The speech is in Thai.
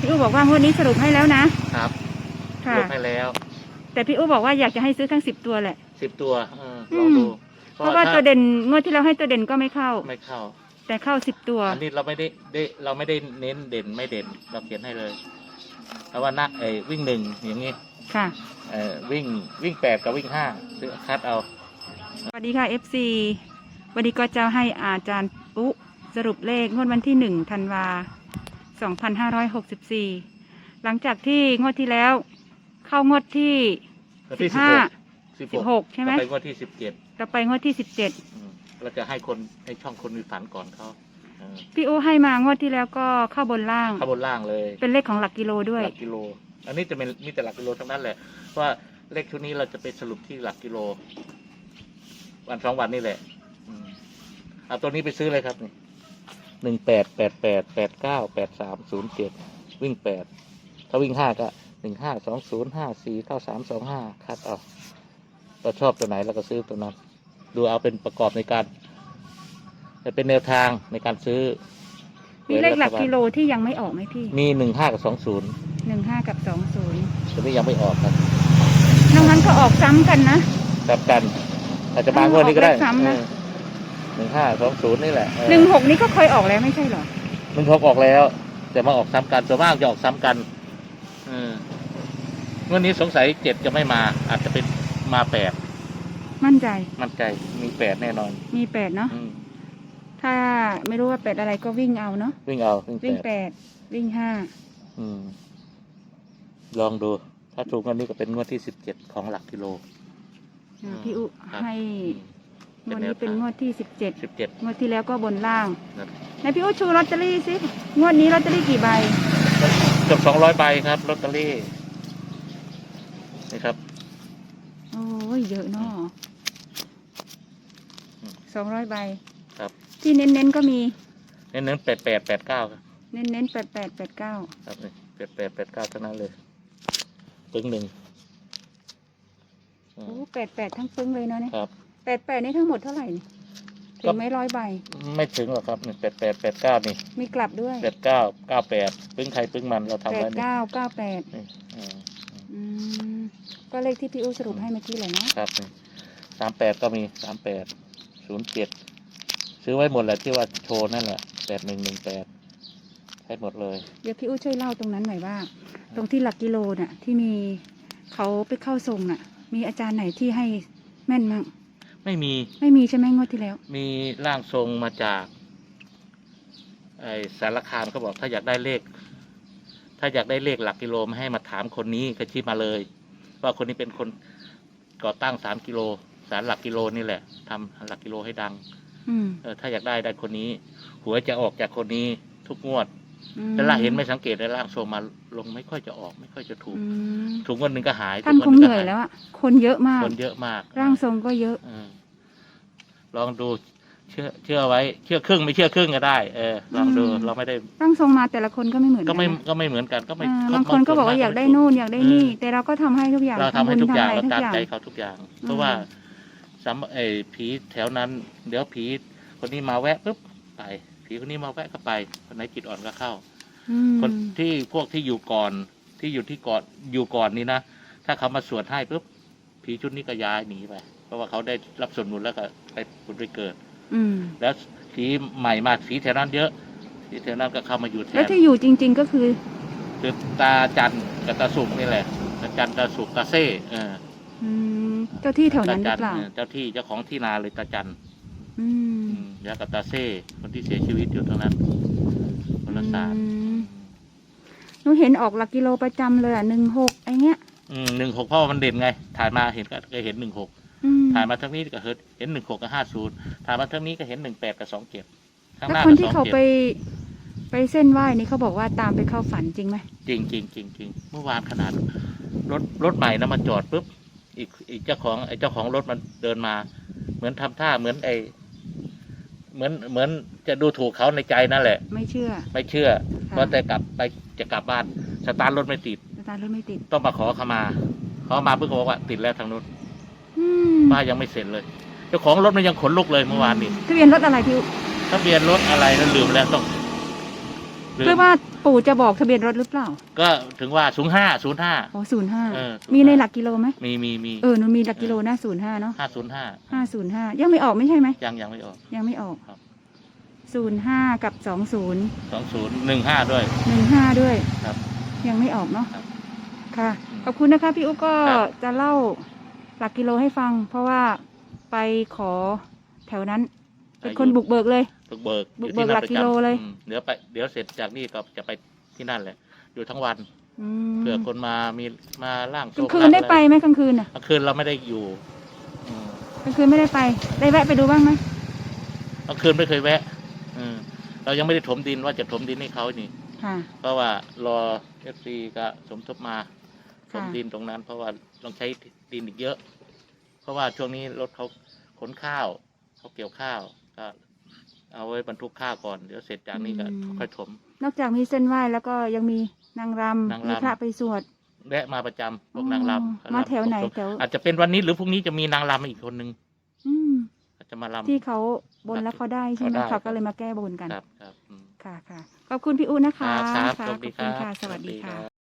พี่อู้บอกว่างวดนี้สรุปให้แล้วนะครับค่ะ ลดให้แล้วแต่พี่อู้บอกว่าอยากจะให้ซื้อทั้งสิบตัวแหละ สิบตัวเออลองดูเพราะว่าถ้ตัวเด่นงวดที่เราให้ตัวเด่นก็ไม่เข้า ไม่เข้า แต่เข้าสิบตัว อันนี้เราไม่ได้ได้เราไม่ได้เน้นเด่นไม่เด่นเราเขียนให้เลยเพราะว่านักไอ้วิ่งหนึ่งอย่างงี้ค่ะ เอ่อวิ่งวิ่งแปดกับวิ่งห้าซื้อคัดเอา สวัสดีค่ะ FC วันนี้ก็จะให้อาจารย์ปุ๊สรุปเลขงวดวันที่หนึ่งธันวา สองพันห้าร้อยหกสิบสี่หลังจากที่งวดที่แล้ว เข้างวดที่วันสิที่บห้าสิบสิบหกใช่ไหมไปงวดที่สิบเจ็ดต่อไปงวดที่สิบเจ็ดเราจะให้คนให้ช่องคนมีฝันก่อนเขาเออพี่อู้ให้มางวดที่แล้วก็เข้าบนล่าง เข้าบนล่างเลย เป็นเลขของหลักกิโลด้วย หลักกิโล อันนี้จะเป็นมีแต่หลักกิโลทั้งนั้นแหละ เพราะว่าเลขชุดนี้เราจะไปสรุปที่หลักกิโล วันสองวันนี่แหละอืมเอาตัวนี้ไปซื้อเลยครับนี่ หนึ่งแปดแปดแปดแปดเก้าแปดสามศูนย์เจ็ดวิ่งแปดถ้าวิ่งห้าก็หนึ่งห้าสองศูนย์ห้าสี่เก้าสามสองห้าคัดเอาเราชอบตัวไหนเราก็ซื้อตัวนั้น ดูเอาเป็นประกอบในการเป็นแนวทางในการซื้อ มีเลขหลักกิโลที่ยังไม่ออกไหมพี่ มีหนึ่งห้ากับสองศูนย์หนึ่งห้ากับสองศูนย์ตัวนี้ยังไม่ออกครับนอกนั้นก็ออกซ้ำกันนะกลับกัน อาจจะมางวดนี้ก็ได้ออกเลขซ้ำนะ หนึ่งห้าสองศูนย์นี่แหละเออหนึ่งหกนี้ก็เคยออกแล้วไม่ใช่เหรอหนึ่งหกออกแล้ว แต่มาออกซ้ำกันส่วนมากจะออกซ้ำกันเออวันนี้สงสัยเจ็ดจะไม่มา อาจจะเป็นมาแปดมั่นใจมั่นใจมีแปดแน่นอน มีแปดเนาะอืมถ้าไม่รู้ว่าแปดอะไรก็วิ่งเอาเนาะวิ่งเอาวิ่งวิ่งแปดแปดวิ่งห้าอืมลองดู ถ้าถูกงวันนี้ก็เป็นงวดที่สิบเจ็ดของหลักกิโล อ่าพี่อุครับ ให้เป็ งนวดแนวนี้เป็นทางงวดที่สิบเจ็ดสิบเจ็ดงวดที่แล้วก็บนล่างครับในพี่อุชูลอตเตอรี่สิงวดนี้ลอตเตอรี่กี่ใบเกือบสองร้อยใบครับลอตเตอรี่นี่ครับ โอ้ยเยอะเนาะอืมสองร้อยใบครับ ที่เน้นๆก็มีเน้นๆแปดแปดแปดเก้าครับเน้นๆแปดแปดแปดเก้าครับนี่แปดแปดแปดเก้าเท่านั้นเลยปึ้งหนึ่งอืโอ้มแปดแปดทั้งปึ้งเลยเนาะเนี่ยครับแปดแปดนี่ทั้งหมดเท่าไหร่นี่ถึก็งไหม่ร้อยใบ ไม่ถึงหรอกครับนี่แปดแปดแปดเก้านี่มีกลับด้วยแปดเก้าเก้าแปดปึ้งใครปึ้งมันเราทำแปไว้ดนี่เก้าเก้าแปดนี่อืมอืมก็เลขที่พี่อู้สรุปให้เมื่อกี้เลยเนาะครับนี่สามแปดก็มีสามแปดศูนย์เจ็ดซื้อไว้หมดแหละที่ว่าโชว์นั่นแหละแปดหนึ่งหนึ่งแปดใช้หมดเลยเดี๋ยวพี่อู้ช่วยเล่าตรงนั้นหน่อยว่า ตรงที่หลักกิโลน่ะ ที่มีเขาไปเข้าทรงน่ะ มีอาจารย์ไหนที่ให้แม่นมั่ง ไม่มี ไม่มีใช่ไหมงวดที่แล้ว มีร่างทรงมาจากไอสารคามเขาบอกถ้าอยากได้เลข ถ้าอยากได้เลขหลักกิโลมาให้มาถามคนนี้ก็ชี้มาเลย ว่าคนนี้เป็นคนก่อตั้งสามกิโลสารหลักกิโลนี่แหละทำหลักกิโลให้ดังอืมเออถ้าอยากได้ได้คนนี้หัวยจะออกจากคนนี้ทุกงวดอืแต่ละเห็นไม่สังเกตได้ร่างทรงมาลงไม่ค่อยจะออก ไม่ค่อยจะถูกอืมถูกงวันหนึ่งก็หายท่านถูกควังหเหนึ่นื่อยก็าแล้วอะคนเยอะมากคนเยอะมาก ร่างทรงก็เยอะเออ ลองดูเชื่อเชื่อไว้ เชื่อครึ่งไม่เชื่อครึ่งก็ได้เออลองดูอืม เราไม่ได้ร่างทรงมาแต่ละคนก็ไม่เหมือนก็กันไม่นะก็ไม่เหมือนกันก็ไม่อ่าบางคนก็บอกว่าอยากได้นู่นอยากได้นี่ แต่เราก็ทำให้ทุกอย่างเราทำให้ทุกอย่างทำเราบุญทำอะไรทุกตามอย่างใจเขาทุกอย่างอืมเพราะว่าสามไอ้ผีแถวนั้น เดี๋ยวผีคนนี้มาแวะปุ๊บไป ผีคนนี้มาแวะก็ไปคนไหนจิตอ่อนก็เข้า อืมคนที่พวกที่อยู่ก่อนที่อยู่ที่ก่อนอยู่ก่อนนี่นะ ถ้าเขามาสวดให้ปุ๊บผีชุดนี้ก็ย้ายหนีไป เพราะว่าเขาได้รับส่วนบุญแล้วก็ ไปผุดไปเกิด อืมแล้วผีใหม่มาผีแถวนั้นเยอะผีแถวนั้นก็เข้ามาอยู่แทแล้วนที่อยู่จริง ๆก็คือ คือตาจันกับตาสุกนี่แหละตาจันตาสุกตาเซ่เอออืมเจ้าที่แถวตานั้นหจัรือเปล่าเออเจ้าที่เจ้าของที่นาเลยตาจันอืมอืมแล้วกับตาเซ่คนที่เสียชีวิตอยู่ตรงนั้นคนละศาสตร์อืมหนูเห็นออกหลักกิโลประจำเลยอะหนึ่งหกไอเงี้ย หนึ่งหกเพราะว่ามันเด่นไง ถ่ายมาเห็นก็ก็เห็นหนึ่งหกอืม ถ่ายมาทั้งนี้ก็เห็นหนึ่งหกกับห้าศูนย์ถ่ายมาทั้งนี้ก็เห็นหนึ่งแปดกับสองเจ็ดข้างหแล้วน้าคนกับที่สองเขาเจ็ดไปไปเส้นไหว้นี่เขาบอกว่าตามไปเข้าฝันจริงไหมจริงจริงจริงจริงเมื่อวานขนาด รถรถใหม่นะมาจอดปุ๊บอีกอีกเจ้าของไอ้เจ้าของรถมันเดินมา เหมือนทำท่าเหมือนไอ้เหมือนเหมือนจะดูถูกเขาในใจนั่นแหละ ไม่เชื่อ ไม่เชื่อค่ะ ว่าแต่กลับไปจะกลับบ้านสตาร์ทรถไม่ติด สตาร์ทรถไม่ติดต้องมาขอเขามาขอมาเพื่อบอกว่าติดแล้วทางนู้นอืม ป้ายังไม่เสร็จเลยเจ้าของรถมันยังขนลุกเลยเมื่อวานนี้ทะเบียนรถอะไรพี่ทะเบียนรถอะไรแล้วลืมแล้วต้องลืมเพื่อว่าปปู่จะบอกทะเบียนรถหรือเปล่า ก็ถึงว่าศูนย์ห้าศูนย์ห้าอ๋อศูนย์ห้าเออมีในหลักกิโลไหมมีมีมีเออหนูมีหลักกิโลนะศูนย์ห้าเนาะห้าศูนย์ห้าห้าศูนย์ห้ายังไม่ออกไม่ใช่ไหมยังยังไม่ออก ยังไม่ออกครับศูนย์ห้ากับสองศูนย์สองศูนย์หนึ่งห้าด้วยหนึ่งห้าด้วยครับ ยังไม่ออกเนาะครับค่ะอืมขอบคุณนะคะพี่อุ๊กก็ครับจะเล่า หลักกิโลให้ฟัง เพราะว่าไปขอแถวนั้น เป็นคนบุกเบิกเลย บุกเบิกบุกอยู่เบิกที่นั่นหลักประกิโลจำเลยอืมเดี๋ยวไปเดี๋ยวเสร็จจากนี่ก็จะไปที่นั่นแหละ อยู่ทั้งวันอืมเผื่อคนมามีมาล่างกลางคืนได้ไปไหมกลางคืนน่ะกลางคืนเราไม่ได้อยู่อืมกลางคืนไม่ได้ไป ได้แวะไปดูบ้างไหมกลางคืนไม่เคยแวะอืมเรายังไม่ได้ถมดินว่าจะถมดินให้เขานี่ค่ะเพราะว่ารอเอฟซีก็สมทบมาถค่ะมดินตรงนั้น เพราะว่าต้องใช้ ดินอีกเยอะ เพราะว่าช่วงนี้รถเขาขนข้าวเขาเกี่ยวข้าวก็เอาไว้บรรทุกข้าวก่อนเดี๋ยวเสร็จจากนี้ก็ค่อยถม นอกจากมีเส้นไหว้แล้วก็ยังมีนางรนางำรำ มีพระไปสวด แวะมาประจำพวกนางรำอ๋อมาแถวไหนแถว อาจจะเป็นวันนี้หรือพรุ่งนี้จะมีนางรำอีกคนนึงอืมอาจจะมาลำที่เขาบนแล้วเขาได้ใช่ไหมเขาได้ เขาก็เลยมาแก้บนกัน ครับครับอืม ค่ะค่ะขอบคุณพี่อูนะคะครับครับค่ะสวัสดีขอบคุณครัค่ะบ สวัสดีสวัสดีครัค่ะบ